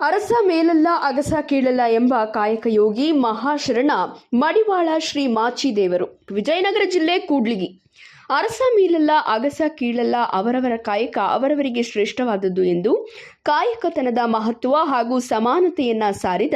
ಅರಸ ಮೇಲಲ್ಲ, ಅಗಸ ಕೀಳಲ್ಲ ಎಂಬ ಕಾಯಕ ಯೋಗಿ ಮಹಾಶರಣ ಮಡಿವಾಳ ಶ್ರೀ ಮಾಚಿದೇವರು ವಿಜಯನಗರ ಜಿಲ್ಲೆ ಕೂಡ್ಲಿಗಿ. ಅರಸ ಮೇಲಲ್ಲ, ಅಗಸ ಕೀಳಲ್ಲ ಅವರವರ ಕಾಯಕ ಅವರವರಿಗೆ ಶ್ರೇಷ್ಠವಾದದ್ದು ಎಂದು ಕಾಯಕತನದ ಮಹತ್ವ ಹಾಗೂ ಸಮಾನತೆಯನ್ನ ಸಾರಿದ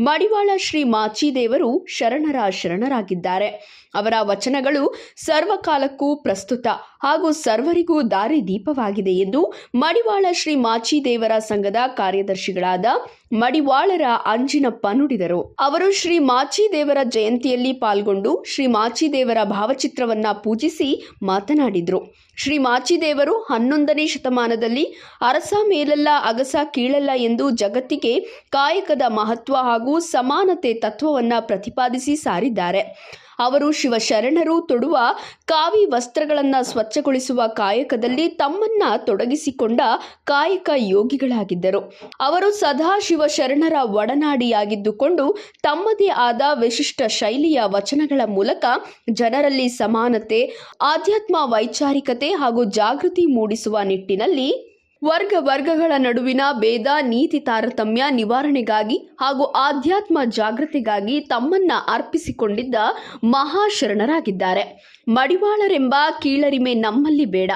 ಮಡಿವಾಳ ಶ್ರೀ ಮಾಚಿದೇವರು ಶರಣರ ಶರಣರಾಗಿದ್ದಾರೆ. ಅವರ ವಚನಗಳು ಸರ್ವಕಾಲಕ್ಕೂ ಪ್ರಸ್ತುತ ಹಾಗೂ ಸರ್ವರಿಗೂ ದಾರಿ ದೀಪವಾಗಿದೆ ಎಂದು ಮಡಿವಾಳ ಶ್ರೀ ಮಾಚಿದೇವರ ಸಂಘದ ಕಾರ್ಯದರ್ಶಿಗಳಾದ ಮಡಿವಾಳರ ಅಂಜಿನಪ್ಪ ನುಡಿದರು. ಅವರು ಶ್ರೀ ಮಾಚಿದೇವರ ಜಯಂತಿಯಲ್ಲಿ ಪಾಲ್ಗೊಂಡು ಶ್ರೀ ಮಾಚಿದೇವರ ಭಾವಚಿತ್ರವನ್ನ ಪೂಜಿಸಿ ಮಾತನಾಡಿದರು. ಶ್ರೀ ಮಾಚಿದೇವರು ಹನ್ನೊಂದನೇ ಶತಮಾನದಲ್ಲಿ ಅರಸ ಮೇಲಲ್ಲ ಅಗಸ ಕೀಳಲ್ಲ ಎಂದು ಜಗತ್ತಿಗೆ ಕಾಯಕದ ಮಹತ್ವ ಹಾಗೂ ಸಮಾನತೆ ತತ್ವವನ್ನು ಪ್ರತಿಪಾದಿಸಿ ಸಾರಿದ್ದಾರೆ. ಅವರು ಶಿವಶರಣರು ತೊಡುವ ಕಾವಿ ವಸ್ತ್ರಗಳನ್ನು ಸ್ವಚ್ಛಗೊಳಿಸುವ ಕಾಯಕದಲ್ಲಿ ತಮ್ಮನ್ನ ತೊಡಗಿಸಿಕೊಂಡ ಕಾಯಕ ಯೋಗಿಗಳಾಗಿದ್ದರು. ಅವರು ಸದಾ ಶಿವಶರಣರ ಒಡನಾಡಿಯಾಗಿದ್ದುಕೊಂಡು ತಮ್ಮದೇ ಆದ ವಿಶಿಷ್ಟ ಶೈಲಿಯ ವಚನಗಳ ಮೂಲಕ ಜನರಲ್ಲಿ ಸಮಾನತೆ, ಆಧ್ಯಾತ್ಮ ವೈಚಾರಿಕತೆ ಹಾಗೂ ಜಾಗೃತಿ ಮೂಡಿಸುವ ನಿಟ್ಟಿನಲ್ಲಿ ವರ್ಗ ವರ್ಗಗಳ ನಡುವಿನ ಭೇದ, ನೀತಿ ತಾರತಮ್ಯ ನಿವಾರಣೆಗಾಗಿ ಹಾಗೂ ಆಧ್ಯಾತ್ಮ ಜಾಗೃತಿಗಾಗಿ ತಮ್ಮನ್ನ ಅರ್ಪಿಸಿಕೊಂಡಿದ್ದ ಮಹಾಶರಣರಾಗಿದ್ದಾರೆ. ಮಡಿವಾಳರೆಂಬ ಕೀಳರಿಮೆ ನಮ್ಮಲ್ಲಿ ಬೇಡ.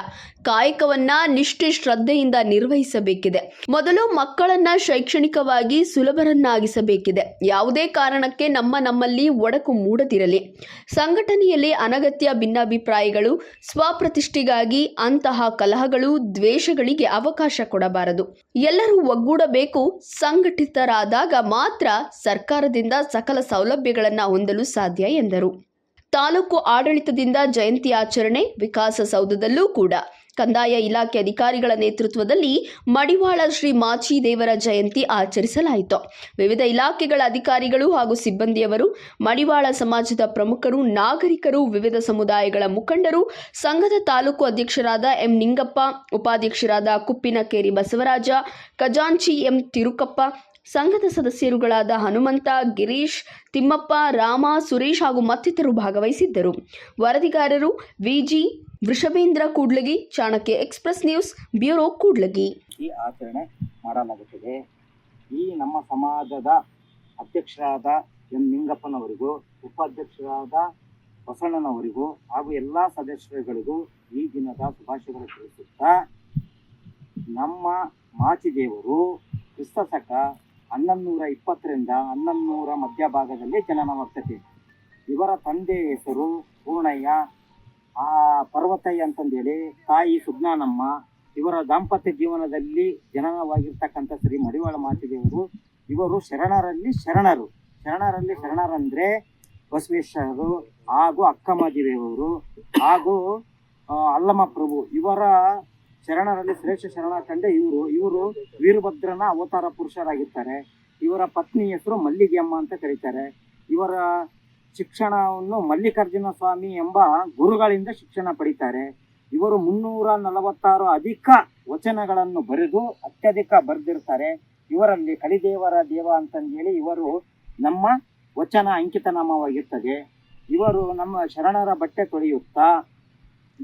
ಕಾಯಕವನ್ನ ನಿಷ್ಠೆ ಶ್ರದ್ಧೆಯಿಂದ ನಿರ್ವಹಿಸಬೇಕಿದೆ. ಮೊದಲು ಮಕ್ಕಳನ್ನ ಶೈಕ್ಷಣಿಕವಾಗಿ ಸುಲಭರನ್ನಾಗಿಸಬೇಕಿದೆ. ಯಾವುದೇ ಕಾರಣಕ್ಕೆ ನಮ್ಮ ನಮ್ಮಲ್ಲಿ ಒಡಕು ಮೂಡದಿರಲಿ. ಸಂಘಟನೆಯಲ್ಲಿ ಅನಗತ್ಯ ಭಿನ್ನಾಭಿಪ್ರಾಯಗಳು, ಸ್ವಪ್ರತಿಷ್ಠೆಗಾಗಿ ಅಂತಹ ಕಲಹಗಳು, ದ್ವೇಷಗಳಿಗೆ ಅವಕಾಶ ಕೊಡಬಾರದು. ಎಲ್ಲರೂ ಒಗ್ಗೂಡಬೇಕು, ಸಂಘಟಿತರಾದಾಗ ಮಾತ್ರ ಸರ್ಕಾರದಿಂದ ಸಕಲ ಸೌಲಭ್ಯಗಳನ್ನು ಹೊಂದಲು ಸಾಧ್ಯ ಎಂದರು. ತಾಲೂಕು ಆಡಳಿತದಿಂದ ಜಯಂತಿ ಆಚರಣೆ ವಿಕಾಸಸೌಧದಲ್ಲೂ ಕೂಡ. ಕಂದಾಯ ಇಲಾಖೆ ಅಧಿಕಾರಿಗಳ ನೇತೃತ್ವದಲ್ಲಿ ಮಡಿವಾಳ ಶ್ರೀ ಮಾಚಿದೇವರ ಜಯಂತಿ ಆಚರಿಸಲಾಯಿತು. ವಿವಿಧ ಇಲಾಖೆಗಳ ಅಧಿಕಾರಿಗಳು ಹಾಗೂ ಸಿಬ್ಬಂದಿಯವರು, ಮಡಿವಾಳ ಸಮಾಜದ ಪ್ರಮುಖರು, ನಾಗರಿಕರು, ವಿವಿಧ ಸಮುದಾಯಗಳ ಮುಖಂಡರು, ಸಂಘದ ತಾಲೂಕು ಅಧ್ಯಕ್ಷರಾದ ಎಂ ನಿಂಗಪ್ಪ, ಉಪಾಧ್ಯಕ್ಷರಾದ ಕುಪ್ಪಿನಕೇರಿ ಬಸವರಾಜ, ಖಜಾಂಚಿ ಎಂ ತಿರುಕಪ್ಪ ಸಂಘದ ಸದಸ್ಯರುಗಳಾದ ಹನುಮಂತ, ಗಿರೀಶ್, ತಿಮ್ಮಪ್ಪ, ರಾಮ, ಸುರೇಶ್ ಹಾಗೂ ಮತ್ತಿತರರು ಭಾಗವಹಿಸಿದ್ದರು. ವರದಿಗಾರರು V G Vrishabhendra Kudligi, Chanakya Express News, bureau Kudligi. ಈ ಆಚರಣೆ ಮಾಡಲಾಗುತ್ತದೆ. ಈ ನಮ್ಮ ಸಮಾಜದ ಅಧ್ಯಕ್ಷರಾದ ಎಂ. ನಿಂಗಪ್ಪನವರಿಗೂ, ಉಪಾಧ್ಯಕ್ಷರಾದ ಬಸಣ್ಣನವರಿಗೂ ಹಾಗೂ ಎಲ್ಲ ಸದಸ್ಯರುಗಳಿಗೂ ಈ ದಿನದ ಶುಭಾಶಯಗಳು ತಿಳಿಸುತ್ತಾ ನಮ್ಮ ಮಾಚಿದೇವರು ಕ್ರಿಸ್ತಶಕ ಹನ್ನೊಂದೂರ ಇಪ್ಪತ್ತರಿಂದ ಹನ್ನೊಂದೂರ ಮಧ್ಯಭಾಗದಲ್ಲಿ ಜನನ ವರ್ತತೆ. ಇವರ ತಂದೆ ಹೆಸರು ಪೂರ್ಣಯ್ಯ. ಆ ಪರ್ವತಯ್ಯ ಅಂತಂದೇಳಿ ತಾಯಿ ಸುಜ್ಞಾನಮ್ಮ. ಇವರ ದಾಂಪತ್ಯ ಜೀವನದಲ್ಲಿ ಜನನವಾಗಿರ್ತಕ್ಕಂಥ ಶ್ರೀ ಮಡಿವಾಳ ಮಾತಿದೇವರು ಇವರು ಶರಣರಲ್ಲಿ ಶರಣರು. ಶರಣರಲ್ಲಿ ಶರಣರಂದ್ರೆ ಬಸವೇಶ್ವರರು ಹಾಗೂ ಅಕ್ಕಮಾಜಿದೇವರು ಹಾಗೂ ಅಲ್ಲಮ್ಮ ಅಲ್ಲಮ ಪ್ರಭು. ಇವರ ಶರಣರಲ್ಲಿ ಶ್ರೇಷ್ಠ ಶರಣ ಕಂಡೆ ಇವರು. ಇವರು ವೀರಭದ್ರನ ಅವತಾರ ಪುರುಷರಾಗಿರ್ತಾರೆ. ಇವರ ಪತ್ನಿ ಹೆಸರು ಮಲ್ಲಿಗೆಯಮ್ಮ ಅಂತ ಕರೀತಾರೆ. ಇವರ ಶಿಕ್ಷಣವನ್ನು ಮಲ್ಲಿಕಾರ್ಜುನ ಸ್ವಾಮಿ ಎಂಬ ಗುರುಗಳಿಂದ ಶಿಕ್ಷಣ ಪಡಿತಾರೆ. ಇವರು ಮುನ್ನೂರ ನಲವತ್ತಾರು ಅಧಿಕ ವಚನಗಳನ್ನು ಬರೆದು ಅತ್ಯಧಿಕ ಬರೆದಿರ್ತಾರೆ. ಇವರಲ್ಲಿ ಕಲಿದೇವರ ದೇವ ಅಂತಂದೇಳಿ ಇವರು ನಮ್ಮ ವಚನ ಅಂಕಿತನಾಮವಾಗಿರ್ತದೆ. ಇವರು ನಮ್ಮ ಶರಣರ ಬಟ್ಟೆ ತೊಳೆಯುತ್ತಾ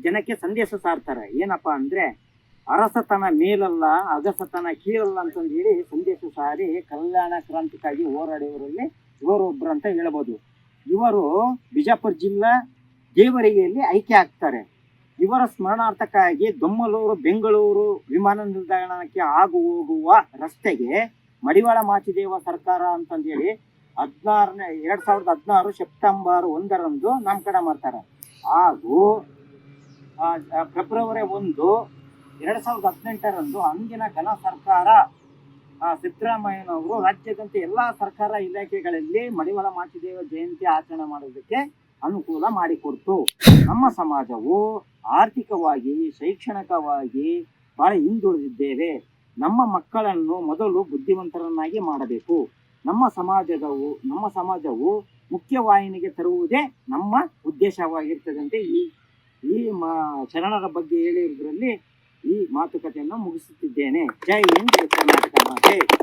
ಜನಕ್ಕೆ ಸಂದೇಶ ಸಾರ್ತಾರೆ. ಏನಪ್ಪಾ ಅಂದ್ರೆ ಅರಸತನ ಮೇಲಲ್ಲ, ಅಗಸತನ ಕೀಳಲ್ಲ ಅಂತಂದು ಹೇಳಿ ಸಂದೇಶ ಸಾರಿ ಕಲ್ಯಾಣ ಕ್ರಾಂತಿಗಾಗಿ ಹೋರಾಡಿಯವರಲ್ಲಿ ಇವರು ಒಬ್ರು ಅಂತ ಹೇಳ್ಬೋದು. ಇವರು ಬಿಜಾಪುರ ಜಿಲ್ಲಾ ದೇವರಿಗೆಯಲ್ಲಿ ಆಯ್ಕೆ ಆಗ್ತಾರೆ. ಇವರ ಸ್ಮರಣಾರ್ಥಕ್ಕಾಗಿ ದೊಮ್ಮಲೂರು, ಬೆಂಗಳೂರು ವಿಮಾನ ನಿಲ್ದಾಣಕ್ಕೆ ಆಗು ಹೋಗುವ ರಸ್ತೆಗೆ ಮಡಿವಾಳ ಮಾಚಿದೇವ ಸರ್ಕಾರ ಅಂತಂದೇಳಿ ಹದಿನಾರನೇ, ಎರಡ್ ಸಾವಿರದ ಹದಿನಾರು ಸೆಪ್ಟೆಂಬರ್ ಒಂದರಂದು ನಾಮಕರಣ ಮಾಡ್ತಾರೆ. ಹಾಗೂ ಫೆಬ್ರವರಿ ಒಂದು ಎರಡ್ ಸಾವಿರದ ಹದಿನೆಂಟರಂದು ಅಂದಿನ ಘನ ಸರ್ಕಾರ ಸಿದ್ದರಾಮಯ್ಯನವರು ರಾಜ್ಯದಂತೆ ಎಲ್ಲಾ ಸರ್ಕಾರ ಇಲಾಖೆಗಳಲ್ಲಿ ಮಡಿವಾಳ ಮಾಚಿದೇವ ಜಯಂತಿ ಆಚರಣೆ ಮಾಡೋದಕ್ಕೆ ಅನುಕೂಲ ಮಾಡಿಕೊಡ್ತು. ನಮ್ಮ ಸಮಾಜವು ಆರ್ಥಿಕವಾಗಿ, ಶೈಕ್ಷಣಿಕವಾಗಿ ಬಹಳ ಹಿಂದುಳಿದಿದ್ದೇವೆ. ನಮ್ಮ ಮಕ್ಕಳನ್ನು ಮೊದಲು ಬುದ್ಧಿವಂತರನ್ನಾಗಿ ಮಾಡಬೇಕು. ನಮ್ಮ ಸಮಾಜದವು, ನಮ್ಮ ಸಮಾಜವು ಮುಖ್ಯವಾಹಿನಿಗೆ ತರುವುದೇ ನಮ್ಮ ಉದ್ದೇಶವಾಗಿರ್ತದಂತೆ ಈ ಈ ಮ, ಶರಣರ ಬಗ್ಗೆ ಹೇಳಿರುವುದರಲ್ಲಿ ಈ ಮಾತುಕತೆಯನ್ನು ಮುಗಿಸುತ್ತಿದ್ದೇನೆ. ಜೈ ಹಿಂದ್ ಕರ್ನಾಟಕ ಮಾತೆ.